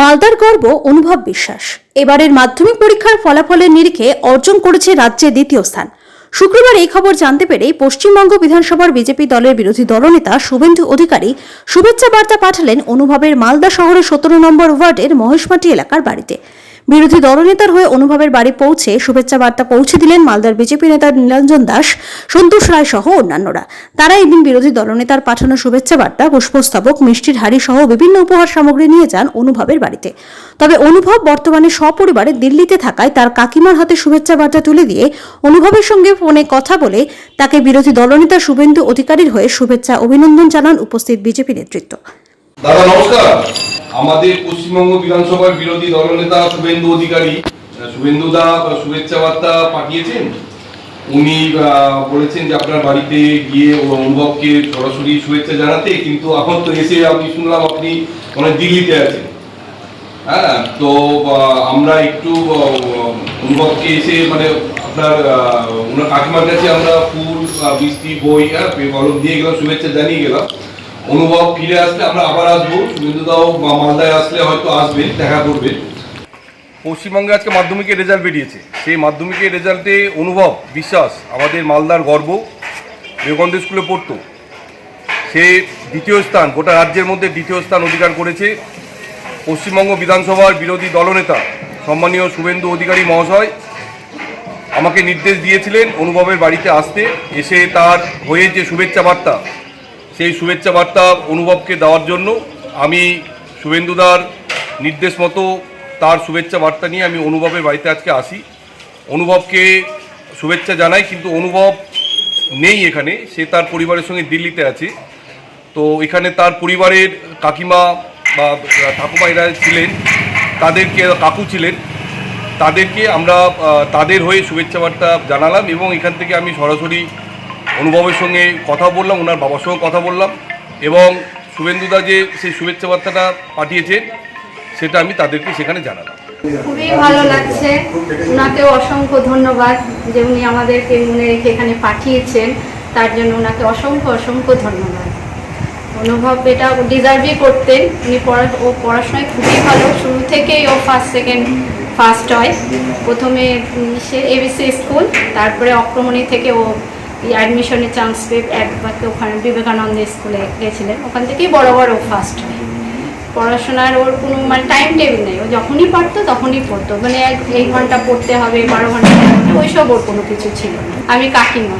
মালদার গর্ব, অনুভব বিশ্বাস। এবারের মাধ্যমিক পরীক্ষার ফলাফলের নিরিখে অর্জন করেছে রাজ্যে দ্বিতীয় স্থান। শুক্রবার এই খবর জানতে পেরে পশ্চিমবঙ্গ বিধানসভার বিজেপি দলের বিরোধী দলনেতা শুভেন্দু অধিকারী শুভেচ্ছা বার্তা পাঠালেন অনুভবের মালদা শহরের সতেরো নম্বর ওয়ার্ডের মহেশমাটি এলাকার বাড়িতে। বিরোধী দলনেতার হয়ে অনুভবের বাড়ি পৌঁছে শুভেচ্ছা বার্তা পৌঁছে দিলেন মালদার বিজেপি নেতা নীলাঞ্জন দাস, সন্তোষ রায় সহ অন্যান্যরা। তারা এদিন বিরোধী দলনেতার পাঠানো শুভেচ্ছা বার্তা পুষ্পস্তবক, মিষ্টির হাড়ি সহ বিভিন্ন উপহার সামগ্রী নিয়ে যান অনুভবের বাড়িতে। তবে অনুভব বর্তমানে সপরিবারে দিল্লিতে থাকায় তার কাকিমার হাতে শুভেচ্ছা বার্তা তুলে দিয়ে অনুভবের সঙ্গে ফোনে কথা বলে তাকে বিরোধী দলনেতা শুভেন্দু অধিকারীর হয়ে শুভেচ্ছা অভিনন্দন জানান উপস্থিত বিজেপি নেতৃত্ব। দাদা, নমস্কার। আমাদের পশ্চিমবঙ্গ বিধানসভার বিরোধী দলনেতা শুভেন্দু অধিকারী শুভেন্দু দা শুভেচ্ছা বার্তা পাঠিয়েছেন। উনি বলেছেন যে আপনার বাড়িতে গিয়ে অনুভবকে সরাসরি শুভেচ্ছা জানাতে, কিন্তু এখন তো এসে আমি শুনলাম আপনি মানে দিল্লিতে আছেন। হ্যাঁ তো আমরা একটু অনুভবকে এসে মানে আপনার ওনার কাকিমার কাছে আমরা ফুল বৃষ্টি বই হ্যাঁ দিয়ে গেলাম, শুভেচ্ছা জানিয়ে গেলাম। অনুভব ফিরে আসলে আমরা আবার আসব। শুভেন্দুদাও মা- মালদায় আসলে হয়তো আসবেন দেখা করবে। পশ্চিমবঙ্গে আজকে মাধ্যমিকের রেজাল্ট বেরিয়েছে। সেই মাধ্যমিকের রেজাল্টে অনুভব, বিশ্বাস, আমাদের মালদার গর্ব বিবেকানন্দ স্কুলে পড়তো। সে দ্বিতীয় স্থান, গোটা রাজ্যের মধ্যে দ্বিতীয় স্থান অধিকার করেছে। পশ্চিমবঙ্গ বিধানসভার বিরোধী দলনেতা, সম্মানীয় শুভেন্দু অধিকারী মহাশয়, আমাকে নির্দেশ দিয়েছিলেন অনুভবের বাড়িতে আসতে। এসে তার হয়ে যে শুভেচ্ছা বার্তা সেই শুভেচ্ছা বার্তা অনুভবকে দেওয়ার জন্য আমি শুভেন্দুদার নির্দেশ মতো তার শুভেচ্ছা বার্তা নিয়ে আমি অনুভবের বাড়িতে আজকে আসি। অনুভবকে শুভেচ্ছা জানাই, কিন্তু অনুভব নেই এখানে। সে তার পরিবারের সঙ্গে দিল্লিতে আছে। তো এখানে তার পরিবারের কাকিমা বা ঠাকুমা এরা ছিলেন, তাদেরকে কাকু ছিলেন। তাদেরকে আমরা তাদের হয়ে শুভেচ্ছা বার্তা জানালাম এবং এখান থেকে আমি সরাসরি অনুভবের সঙ্গে কথা বললাম, ওনার বাবার সঙ্গে কথা বললাম এবং শুভেন্দুদা যে সেই শুভেচ্ছা বার্তাটা পাঠিয়েছেন সেটা আমি তাদেরকে সেখানে জানালাম। খুবই ভালো লাগছে। ওনাকেও অসংখ্য ধন্যবাদ যে উনি আমাদেরকে মনে রেখে এখানে পাঠিয়েছেন। তার জন্য ওনাকে অসংখ্য অসংখ্য ধন্যবাদ। অনুভব এটা ডিজার্ভই করতেন। উনি পড়া, ও পড়াশোনায় খুবই ভালো। শুরু থেকেই ও ফার্স্ট সেকেন্ড ফার্স্ট হয়। প্রথমে সে এবিসি স্কুল তারপরে অক্রমণী থেকে ও অ্যাডমিশনের চান্স পেয়ে একবার ওখানে বিবেকানন্দ স্কুলে গেছিলেন। ওখান থেকেই বড় বড় ফার্স্ট হয় পড়াশোনার ওর কোনো মানে টাইম টেবিল নেই। ও যখনই পারতো তখনই পড়তো। মানে এক- এই ঘণ্টা পড়তে হবে, বারো ঘণ্টা ওইসব ওর কোনো কিছু ছিল না। আমি কাকিমা।